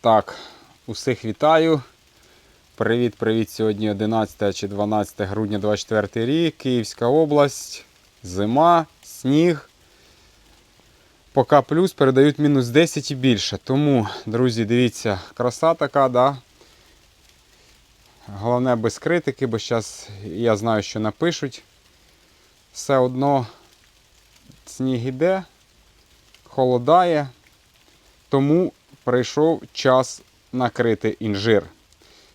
Так, усіх вітаю. Привіт-привіт. Сьогодні 11 чи 12 грудня 24 рік, Київська область, зима, сніг. Поки плюс передають мінус 10 і більше. Тому, друзі, дивіться, краса така, да? Головне без критики, бо зараз я знаю, що напишуть. Все одно сніг іде, холодає, тому прийшов час накрити інжир.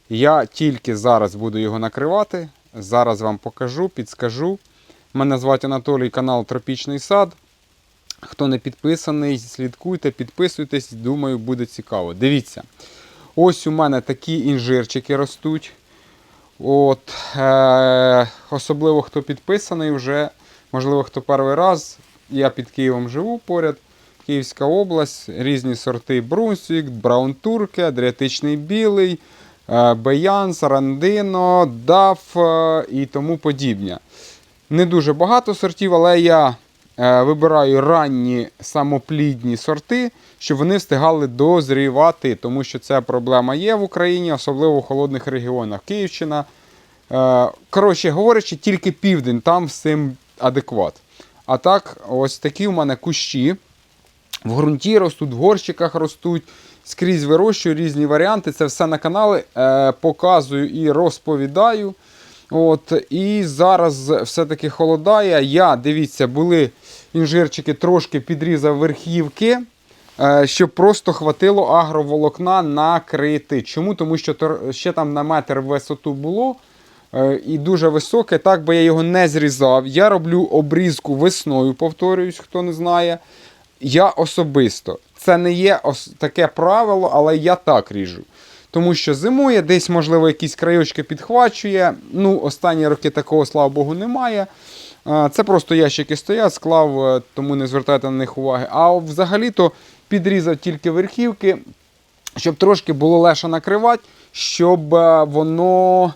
Я тільки зараз буду його накривати. Зараз вам покажу, підскажу. Мене звати Анатолій, канал Тропічний сад. Хто не підписаний, слідкуйте, підписуйтесь, думаю, буде цікаво. Дивіться, ось у мене такі інжирчики ростуть. От, е- Особливо хто підписаний вже, можливо, хто перший раз. Я під Києвом живу поряд. Київська область, різні сорти Брунсвік, Браун Турке, Адріатичний білий, е, Беянс, Рандино, Даф е, і тому подібне. Не дуже багато сортів, але я е, вибираю ранні самоплідні сорти, щоб вони встигали дозрівати, тому що ця проблема є в Україні, особливо в холодних регіонах. Київщина. Коротше говорячи, тільки південь, там цим адекват. А так, ось такі в мене кущі. В ґрунті ростуть, в горщиках ростуть, скрізь вирощую різні варіанти. Це все на каналі е, показую і розповідаю. От, І зараз все-таки холодає. Я, дивіться, були інжирчики, трошки підрізав верхівки, е, щоб просто хватило агроволокна накрити. Чому? Тому що ще там на метр висоту було. Е, І дуже високе, так би я його не зрізав. Я роблю обрізку весною, повторююсь, хто не знає. Я особисто. Це не є таке правило, але я так ріжу. Тому що зимує, десь, можливо, якісь краючки підхвачує. Ну, останні роки такого, слава Богу, немає. Це просто ящики стоять, склав, е, тому не звертайте на них уваги. А взагалі-то підрізав тільки верхівки, щоб трошки було легше накривати, щоб е, воно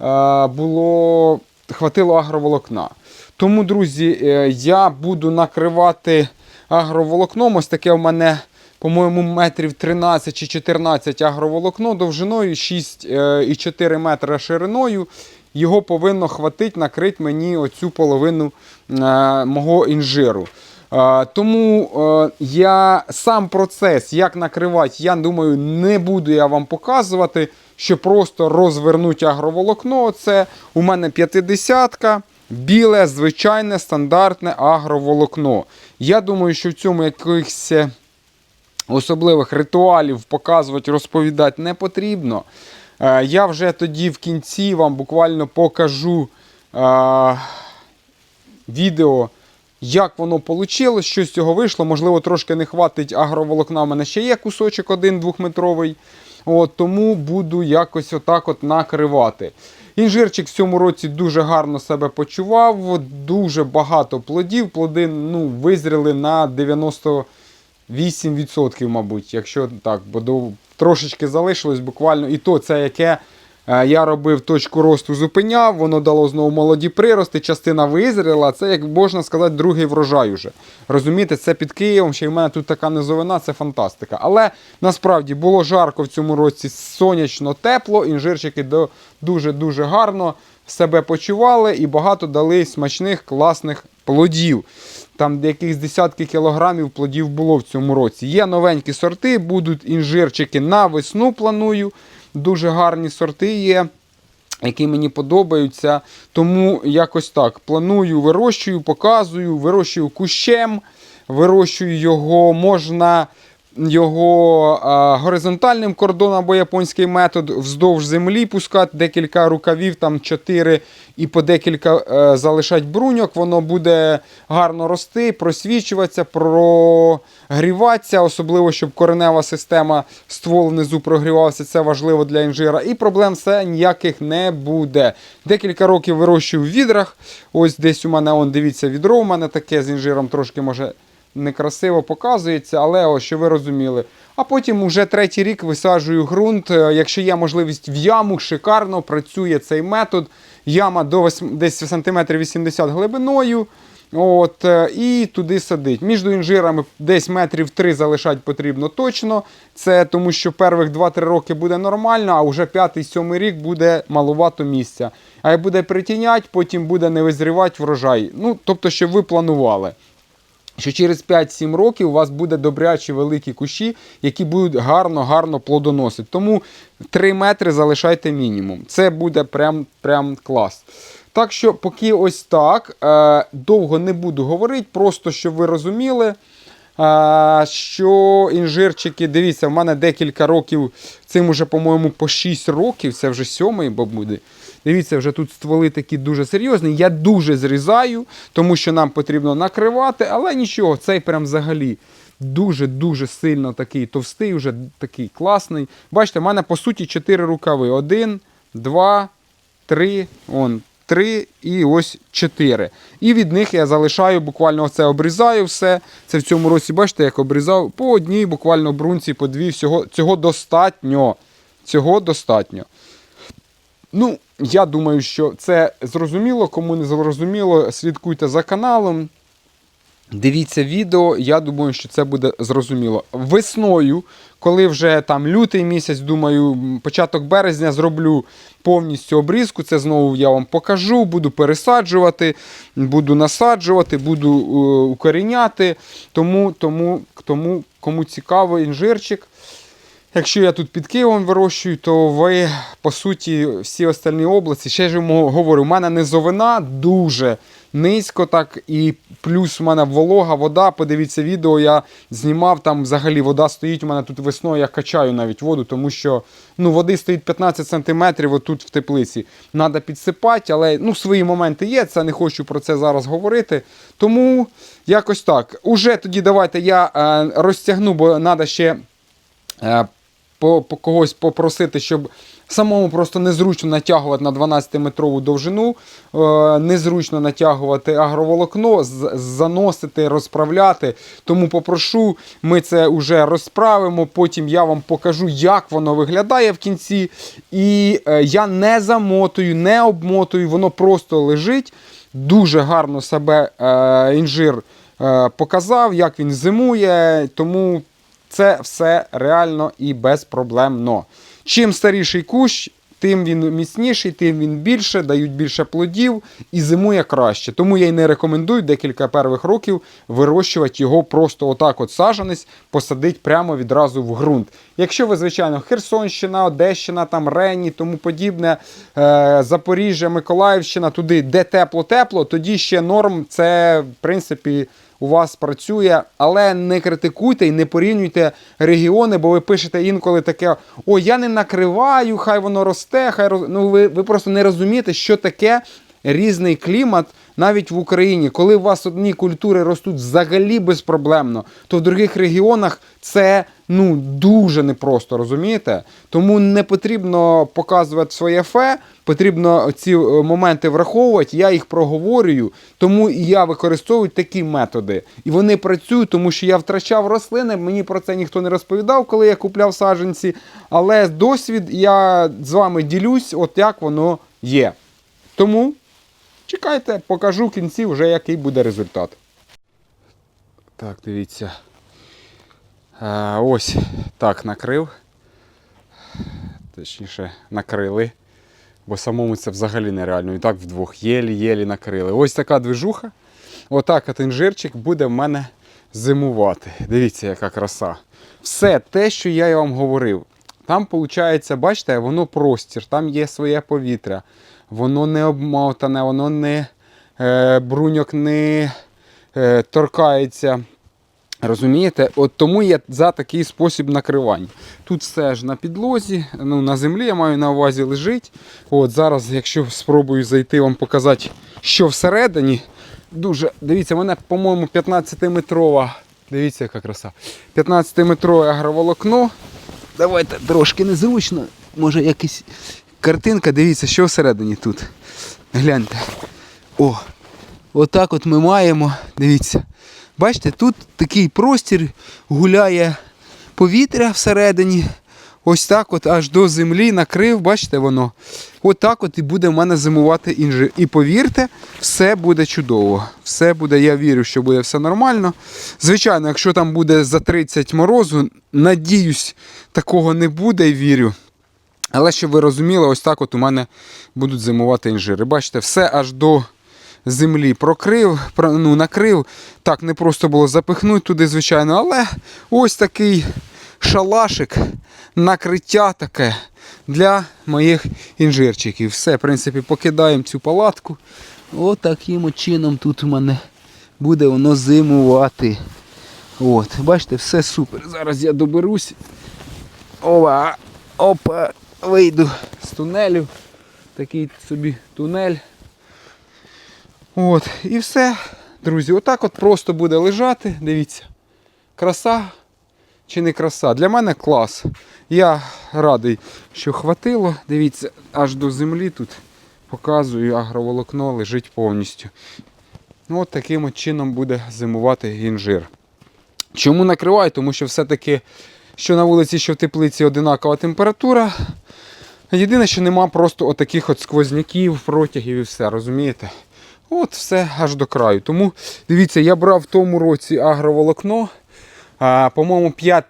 е, було хватило агроволокна. Тому, друзі, я буду накривати агроволокном. Ось таке в мене, по-моєму, метрів 13 чи 14 агроволокно довжиною 6,4 метра шириною. Його повинно хватити накрити мені оцю половину е, мого інжиру. Е, тому е, я сам процес, як накривати, я думаю, не буду я вам показувати, що просто розвернуть агроволокно. Це у мене 50-ка, біле, звичайне, стандартне агроволокно. Я думаю, що в цьому якихось е, особливих ритуалів показувати, розповідати не потрібно. Е, Я вже тоді в кінці вам буквально покажу е, відео, як воно вийшло, що з цього вийшло. Можливо, трошки не хватить агроволокна. У мене ще є кусочок один двохметровий. Тому буду якось отак от накривати. Інжирчик в цьому році дуже гарно себе почував, дуже багато плодів. Плоди ну, визріли на 98%, мабуть, якщо так, бо до, трошечки залишилось буквально. І то це яке я робив точку росту, зупиняв, воно дало знову молоді прирости, частина визріла. Це, як можна сказати, другий врожай уже. Розумієте, це під Києвом, ще й в мене тут така низовина, це фантастика. Але насправді було жарко в цьому році, сонячно, тепло, інжирчики дуже-дуже гарно себе почували і багато дали смачних, класних плодів. Там якихось десятки кілограмів плодів було в цьому році. Є новенькі сорти, будуть інжирчики на весну планую. Дуже гарні сорти є які мені подобаються. Тому якось так планую, вирощую, показую, вирощую кущем, вирощую його, можна його а, горизонтальним кордоном або японський метод вздовж землі пускати декілька рукавів, там 4 і по декілька е, залишати бруньок. Воно буде гарно рости, просвічуватися, прогріватися, особливо, щоб коренева система ствол внизу прогрівався. Це важливо для інжира. І проблем все ніяких не буде. Декілька років вирощую в відрах. Ось десь у мене, он, дивіться, відро у мене таке з інжиром трошки може некрасиво показується, але ось, що ви розуміли. А потім уже третій рік висаджую ґрунт. Е, Якщо є можливість в яму, шикарно працює цей метод. Яма до 8, десь см 80 глибиною. От, е, І туди садить. Між інжирами десь метрів 3 залишати потрібно точно. Це тому, що перших 2-3 роки буде нормально, а вже 5-7 рік буде малувато місця. А як буде притінять, потім буде не визрівати врожай. Ну, тобто, щоб ви планували. Що через 5-7 років у вас буде добрячі великі кущі, які будуть гарно-гарно плодоносити. Тому 3 метри залишайте мінімум. Це буде прям, прям клас. Так що, поки ось так, е, довго не буду говорити, просто щоб ви розуміли, е, що інжирчики, дивіться, в мене декілька років, цим уже, по-моєму, по 6 років, це вже сьомий, бо буде. Дивіться, вже тут стволи такі дуже серйозні. Я дуже зрізаю, тому що нам потрібно накривати, але нічого, цей прям взагалі дуже-дуже сильно такий товстий, вже такий класний. Бачите, в мене по суті 4 рукави. Один, два, три, он, три і ось чотири. І від них я залишаю, буквально оце обрізаю все. Це в цьому році, бачите, як обрізав по одній, буквально брунці, по дві. Всього, цього достатньо. Цього достатньо. Ну, я думаю, що це зрозуміло. Кому не зрозуміло, слідкуйте за каналом. Дивіться відео, я думаю, що це буде зрозуміло. Весною, коли вже там лютий місяць, думаю, початок березня зроблю повністю обрізку. Це знову я вам покажу, буду пересаджувати, буду насаджувати, буду е, укоріняти. Тому, тому, тому кому цікаво, інжирчик. Якщо я тут під Києвом вирощую, то ви, по суті, всі остальні області, ще ж говорю, у мене низовина дуже низько, так, і плюс у мене волога, вода. Подивіться відео, я знімав, там взагалі вода стоїть. У мене тут весною я качаю навіть воду, тому що ну, води стоїть 15 см отут в теплиці. Треба підсипати, але ну, свої моменти є, це не хочу про це зараз говорити. Тому якось так. Уже тоді давайте я е, розтягну, бо треба ще. По, по когось попросити, щоб самому просто незручно натягувати на 12-метрову довжину, е, незручно натягувати агроволокно, заносити, розправляти. Тому попрошу, ми це вже розправимо. Потім я вам покажу, як воно виглядає в кінці. І е, я не замотую, не обмотую, воно просто лежить. Дуже гарно себе е, інжир е, показав, як він зимує. Тому це все реально і безпроблемно. Чим старіший кущ, тим він міцніший, тим він більше, дають більше плодів і зимує краще. Тому я й не рекомендую декілька перших років вирощувати його просто отак, от саженець, посадити прямо відразу в ґрунт. Якщо ви, звичайно, Херсонщина, Одещина, там Рені, тому подібне, е, Запоріжжя, Миколаївщина, туди, де тепло-тепло, тоді ще норм, це в принципі у вас працює, але не критикуйте і не порівнюйте регіони, бо ви пишете інколи таке: о, я не накриваю, хай воно росте, хай роз... ну ви, ви просто не розумієте, що таке різний клімат навіть в Україні. Коли у вас одні культури ростуть взагалі безпроблемно, то в других регіонах це ну дуже непросто, розумієте? Тому не потрібно показувати своє фе, потрібно ці е, моменти враховувати. Я їх проговорюю, тому і я використовую такі методи. І вони працюють, тому що я втрачав рослини. Мені про це ніхто не розповідав, коли я купляв саджанці. Але досвід я з вами ділюсь, от як воно є. Тому чекайте, покажу в кінці вже який буде результат. Так, дивіться. Е, ось так накрив. Точніше, накрили. Бо самому це взагалі нереально. І так вдвох єлі-єлі накрили. Ось така движуха. Отак от інжирчик буде в мене зимувати. Дивіться, яка краса. Все те, що я вам говорив. Там, виходить, бачите, воно простір, там є своє повітря. Воно не обмотане, воно не е, бруньок не е, торкається. Розумієте? От тому я за такий спосіб накривання. Тут все ж на підлозі, ну на землі я маю на увазі лежить. От Зараз, якщо спробую зайти вам показати, що всередині. Дуже, дивіться, мене, по-моєму, 15-метрова. Дивіться, яка краса. 15-метрове агроволокно. Давайте трошки незручно. Може якась картинка, дивіться, що всередині тут. Гляньте. О, отак от ми маємо. Дивіться. Бачите, тут такий простір гуляє повітря всередині. ось так от аж до землі накрив, бачите воно. От так от і буде в мене зимувати інжир. І повірте, все буде чудово. Все буде, я вірю, що буде все нормально. Звичайно, якщо там буде за 30 морозу, надіюсь, такого не буде і вірю. Але щоб ви розуміли, ось так от у мене будуть зимувати інжири. Бачите, все аж до землі прокрив, ну, накрив. Так, не просто було запихнути туди, звичайно, але ось такий шалашик, накриття таке для моїх інжирчиків. Все, в принципі, покидаємо цю палатку. Ось таким чином тут у мене буде воно зимувати. От, бачите, все супер. Зараз я доберусь. Ова, опа, вийду з тунелю. Такий собі тунель. От, і все, друзі, отак от просто буде лежати. Дивіться. Краса чи не краса? Для мене клас. Я радий, що хватило. Дивіться, аж до землі тут показую, агроволокно лежить повністю. Ну, От таким от чином буде зимувати інжир. Чому накриваю? Тому що все-таки, що на вулиці, що в теплиці одинакова температура. Єдине, що нема просто отаких от сквозняків, протягів і все, розумієте? От все аж до краю. Тому дивіться, я брав в тому році агроволокно. По-моєму, 5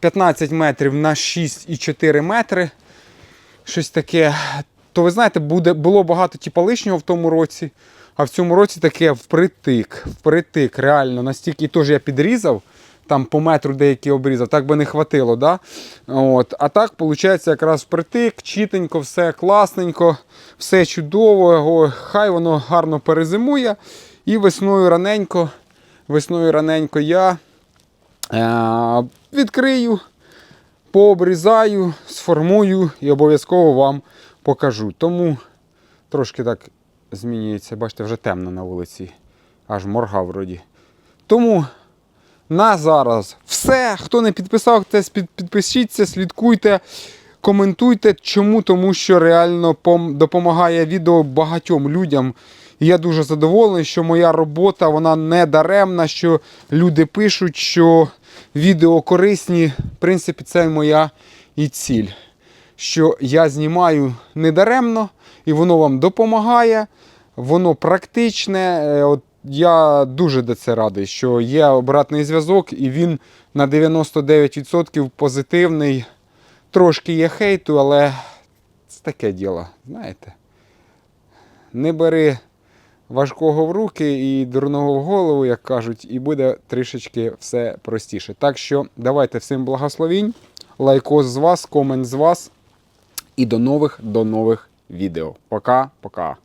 15 метрів на 6,4 метри. Щось таке. То ви знаєте, буде, було багато типа лишнього в тому році. А в цьому році таке впритик. Впритик, реально. Настільки і теж я підрізав, там по метру деякі обрізав, так би не хватило. Да? От. А так, виходить, якраз впритик, чітенько, все класненько, все чудово. Хай воно гарно перезимує. І весною раненько, весною раненько я е- відкрию, пообрізаю, сформую і обов'язково вам покажу. Тому трошки так змінюється. Бачите, вже темно на вулиці. Аж морга вроді. Тому на зараз все. Хто не підписався, під- підпишіться, слідкуйте, коментуйте. Чому? Тому що реально допомагає відео багатьом людям. І я дуже задоволений, що моя робота вона не даремна, що люди пишуть, що відео корисні. В принципі, це моя і ціль. Що я знімаю недаремно, і воно вам допомагає, воно практичне. Е, От я дуже до це радий, що є обратний зв'язок, і він на 99% позитивний. Трошки є хейту, але це таке діло, знаєте. Не бери важкого в руки і дурного в голову, як кажуть, і буде трішечки все простіше. Так що давайте всім благословінь, лайкос з вас, комент з вас. І до нових до нових відео. Пока-пока.